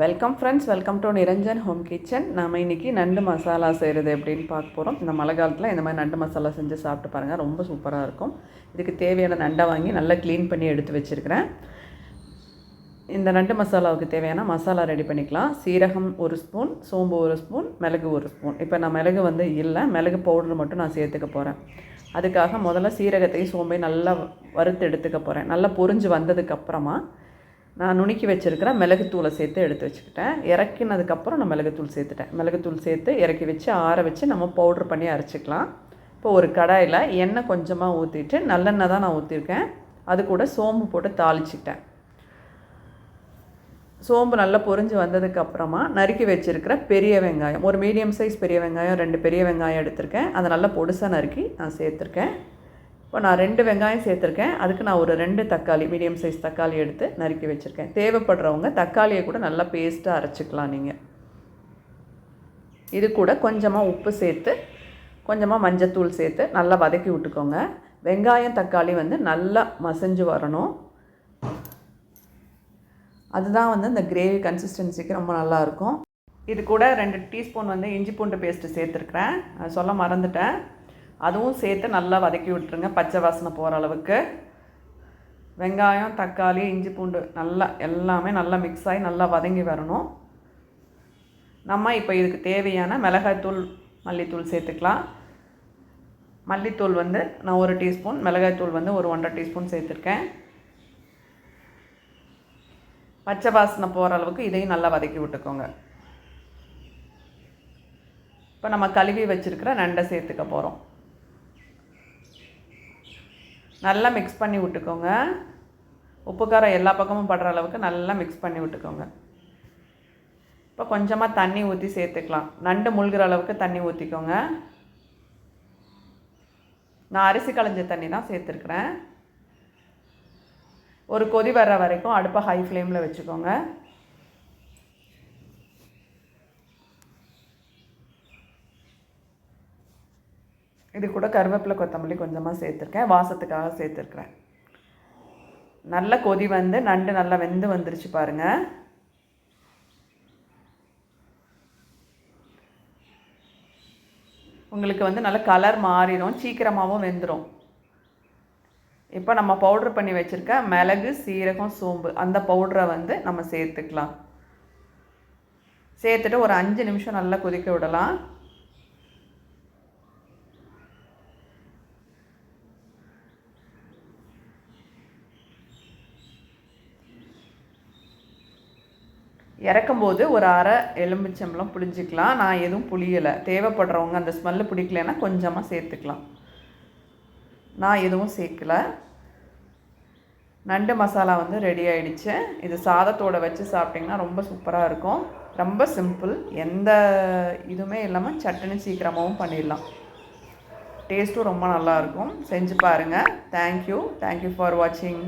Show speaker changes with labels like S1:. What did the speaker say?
S1: Welcome friends welcome to Niranjan home kitchen நாம் இன்றைக்கி நண்டு மசாலா செய்கிறது எப்படின்னு பார்க்க போகிறோம் இந்த மழை காலத்தில் இந்த மாதிரி நண்டு மசாலா செஞ்சு சாப்பிட்டு பாருங்கள் ரொம்ப சூப்பராக இருக்கும். இதுக்கு தேவையான நண்டை வாங்கி நல்லா க்ளீன் பண்ணி எடுத்து வச்சுருக்கிறேன். இந்த நண்டு மசாலாவுக்கு தேவையான மசாலா ரெடி பண்ணிக்கலாம். சீரகம் ஒரு ஸ்பூன் சோம்பு ஒரு ஸ்பூன் மிளகு ஒரு ஸ்பூன் இப்போ நான் மிளகு வந்து இல்லை மிளகு பவுடர் மட்டும் நான் சேர்த்துக்க போகிறேன் அதுக்காக முதல்ல சீரகத்தையும் சோம்பையும் நல்லா வறுத்து எடுத்துக்க போகிறேன் நல்லா பொறிஞ்சு வந்ததுக்கப்புறமா நான் நுணுக்கி வச்சுருக்கிற மிளகுத்தூளை சேர்த்து எடுத்து வச்சுக்கிட்டேன். இறக்கினதுக்கப்புறம் நான் மிளகுத்தூள் சேர்த்துட்டேன். மிளகுத்தூள் சேர்த்து இறக்கி வச்சு ஆற வச்சு நம்ம பவுட்ரு பண்ணி அரைச்சிக்கலாம். இப்போ ஒரு கடாயில் எண்ணெய் கொஞ்சமாக ஊற்றிட்டு நல்லெண்ணெய் தான் நான் ஊற்றிருக்கேன் அது கூட சோம்பு போட்டு தாளிச்சிக்கிட்டேன். சோம்பு நல்லா பொரிஞ்சு வந்ததுக்கப்புறமா நறுக்கி வச்சுருக்கிற பெரிய வெங்காயம் ஒரு மீடியம் சைஸ் பெரிய வெங்காயம் ரெண்டு பெரிய வெங்காயம் எடுத்திருக்கேன். அதை நல்லா பொடுசாக நறுக்கி நான் சேர்த்துருக்கேன். இப்போ நான் ரெண்டு வெங்காயம் சேர்த்துருக்கேன். அதுக்கு நான் ஒரு ரெண்டு தக்காளி மீடியம் சைஸ் தக்காளி எடுத்து நறுக்கி வச்சுருக்கேன். தேவைப்படுறவங்க தக்காளியை கூட நல்லா பேஸ்ட்டாக அரைச்சிக்கலாம் நீங்கள் இது கூட கொஞ்சமாக உப்பு சேர்த்து கொஞ்சமாக மஞ்சத்தூள் சேர்த்து நல்லா வதக்கி விட்டுக்கோங்க. வெங்காயம் தக்காளி வந்து நல்லா மசஞ்சு வரணும். அதுதான் வந்து இந்த கிரேவி கன்சிஸ்டன்சிக்கு ரொம்ப நல்லாயிருக்கும் இது கூட ரெண்டு டீஸ்பூன் வந்து இஞ்சி பூண்டு பேஸ்ட்டு சேர்த்துருக்குறேன். அது சொல்ல மறந்துட்டேன். அதுவும் சேர்த்து நல்லா வதக்கி விட்டுருங்க பச்சை வாசனை போகிற அளவுக்கு. வெங்காயம் தக்காளி இஞ்சி பூண்டு நல்லா எல்லாமே நல்லா மிக்ஸ் ஆகி நல்லா வதங்கி வரணும். நம்ம இப்போ இதுக்கு தேவையான மிளகாய்த்தூள் மல்லித்தூள் சேர்த்துக்கலாம். மல்லித்தூள் வந்து நான் ஒரு டீஸ்பூன் மிளகாய்த்தூள் வந்து ஒரு ஒன்றரை டீஸ்பூன் சேர்த்துருக்கேன். பச்சை வாசனை போகிற அளவுக்கு இதையும் நல்லா வதக்கி விட்டுக்கோங்க. இப்போ நம்ம கழுவி வச்சுருக்கிற நண்டை சேர்த்துக்க போகிறோம் நல்லா மிக்ஸ் பண்ணி விட்டுக்கோங்க. உப்பு காரம் எல்லா பக்கமும் படுற அளவுக்கு நல்லா மிக்ஸ் பண்ணி விட்டுக்கோங்க. இப்போ கொஞ்சமாக தண்ணி ஊற்றி சேர்த்துக்கலாம். நண்டு முழுகிற அளவுக்கு தண்ணி ஊற்றிக்கோங்க நான் அரிசி களைஞ்ச தண்ணி தான் சேர்த்துருக்குறேன். ஒரு கொதி வர்ற வரைக்கும் அடுப்பை ஹை ஃப்ளேமில் வச்சுக்கோங்க. இது கூட கருவேப்பிலை கொத்தமல்லி கொஞ்சமாக சேர்த்துருக்கேன். வாசத்துக்காக சேர்த்துருக்குறேன். நல்ல கொதி வந்து நண்டு நல்லா வெந்து வந்துருச்சு பாருங்கள் உங்களுக்கு வந்து நல்ல கலர் மாறிடும் சீக்கிரமாகவும் வெந்துடும் இப்போ நம்ம பவுட்ரு பண்ணி வச்சுருக்க மிளகு சீரகம் சோம்பு அந்த பவுட்ரை வந்து நம்ம சேர்த்துக்கலாம். சேர்த்துட்டு ஒரு அஞ்சு நிமிஷம் நல்லா கொதிக்க விடலாம். இறக்கும்போது ஒரு அரை எலும்பிச்சம்பளம் புளிஞ்சிக்கலாம் நான் எதுவும் புளியலை தேவைப்படுறவங்க அந்த ஸ்மெல்லு பிடிக்கலன்னா கொஞ்சமாக சேர்த்துக்கலாம். நான் எதுவும் சேர்க்கல. நண்டு மசாலா வந்து ரெடி ஆகிடுச்சு இது சாதத்தோடு வச்சு சாப்பிட்டிங்கன்னா ரொம்ப சூப்பராக இருக்கும். ரொம்ப சிம்பிள் எந்த இதுவுமே இல்லாமல் சட்டுன்னு சீக்கிரமாகவும் பண்ணிடலாம். டேஸ்ட்டும் ரொம்ப நல்லாயிருக்கும் செஞ்சு பாருங்கள் தேங்க்யூ தேங்க்யூ ஃபார் வாட்சிங்